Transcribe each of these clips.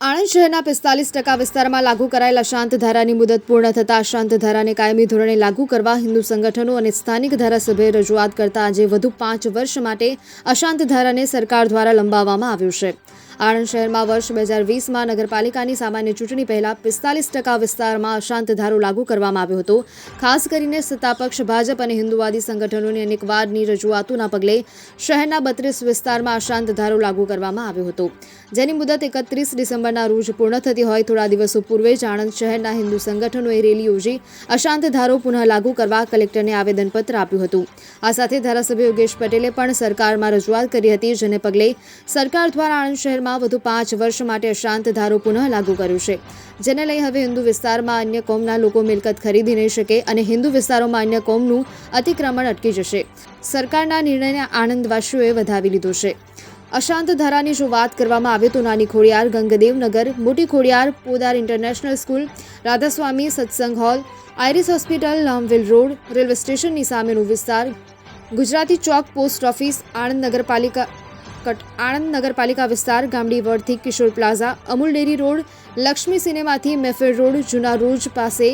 આણંદ શહેરના પિસ્તાલીસ ટકા વિસ્તારમાં લાગુ કરાયેલા અશાંત ધારાની મુદત પૂર્ણ થતાં અશાંત ધારાને કાયમી ધોરણે લાગુ કરવા હિન્દુ સંગઠનો અને સ્થાનિક ધારાસભ્યોએ રજૂઆત કરતા આજે વધુ પાંચ વર્ષ માટે અશાંત ધારાને સરકાર દ્વારા લંબાવવામાં આવ્યું છે. આણંદ શહેરમાં વર્ષ બે હજાર વીસમાં નગરપાલિકાની સામાન્ય ચૂંટણી પહેલા પિસ્તાલીસ ટકા વિસ્તારમાં અશાંત ધારો લાગુ કરવામાં આવ્યો હતો. ખાસ કરીને સત્તાપક્ષ ભાજપ અને હિન્દુવાદી સંગઠનોની અનેકવારની રજૂઆતોના પગલે શહેરના બત્રીસ વિસ્તારમાં અશાંત ધારો લાગુ કરવામાં આવ્યો હતો. જેની મુદત એકત્રીસ ડિસેમ્બરના રોજ પૂર્ણ થતી હોય થોડા દિવસો પૂર્વે જ આણંદ શહેરના હિન્દુ સંગઠનોએ રેલી યોજી અશાંત ધારો પુનઃ લાગુ કરવા કલેક્ટરને આવેદનપત્ર આપ્યું હતું. આ સાથે ધારાસભ્ય યોગેશ પટેલે પણ સરકારમાં રજૂઆત કરી હતી, જેને પગલે સરકાર દ્વારા આણંદ શહેરમાં વધુ પાંચ વર્ષ માટે અશાંત ધારો પુનઃ લાગુ કર્યો છે. જેને લઈ હવે હિન્દુ વિસ્તારમાં અન્ય કોમના લોકો મિલકત ખરીદી નહીં શકે અને હિન્દુ વિસ્તારોમાં અન્ય કોમનું અતિક્રમણ અટકી જશે. સરકારના નિર્ણયને આનંદવાસીઓએ વધાવી લીધો છે. અશાંત ધારાની જો વાત કરવામાં આવે તો નાની ખોડિયાર ગંગદેવનગર, મોટી Khodiyar Podar international school, Radhaswami Satsang hall Iris hospital, Lamvil road, railway સ્ટેશનની સામેનો વિસ્તાર, ગુજરાતી ચોક પોસ્ટ ઓફિસ, આણંદ નગરપાલિકા કટ આણંદ નગરપાલિકા વિસ્તાર Gamdi વડથી Kishore plaza, Amul dairy road, Lakshmi સિનેમાથી Mayfair road, જૂના રોજ પાસે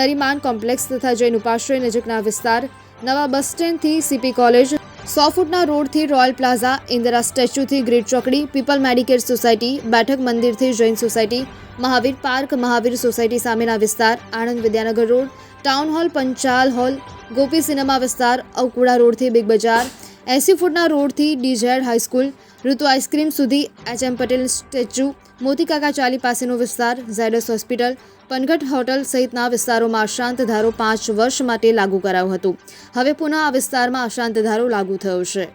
નરીમાન કોમ્પ્લેક્સ તથા જૈન ઉપાશ્રય નજીકના વિસ્તાર, નવા બસ સ્ટેન્ડથી સીપી કોલેજ, સો ફૂટના રોડથી રોયલ પ્લાઝા, ઇન્દિરા સ્ટેચ્યુથી ગ્રીટ ચોકડી, પીપલ મેડિકેર સોસાયટી, બેઠક મંદિરથી Jain society, Mahavir park, Mahavir society સામેના વિસ્તાર, Anand Vidyanagar road, town hall, Panchal hall, Gopi cinema વિસ્તાર, અવકુડા રોડથી બિગ બજાર એસી ફૂટના રોડથી DZ high school, Ritu ice cream સુધી H M Patel statue, Motikaka ચાલી પાસેનો વિસ્તાર, ઝાયડસ હોસ્પિટલ, પનઘટ હોટલ સહિતના વિસ્તારોમાં અશાંત ધારો પાંચ વર્ષ માટે લાગુ કરાયો હતો. હવે પુનઃ આ વિસ્તારમાં અશાંત ધારો લાગુ થયો છે.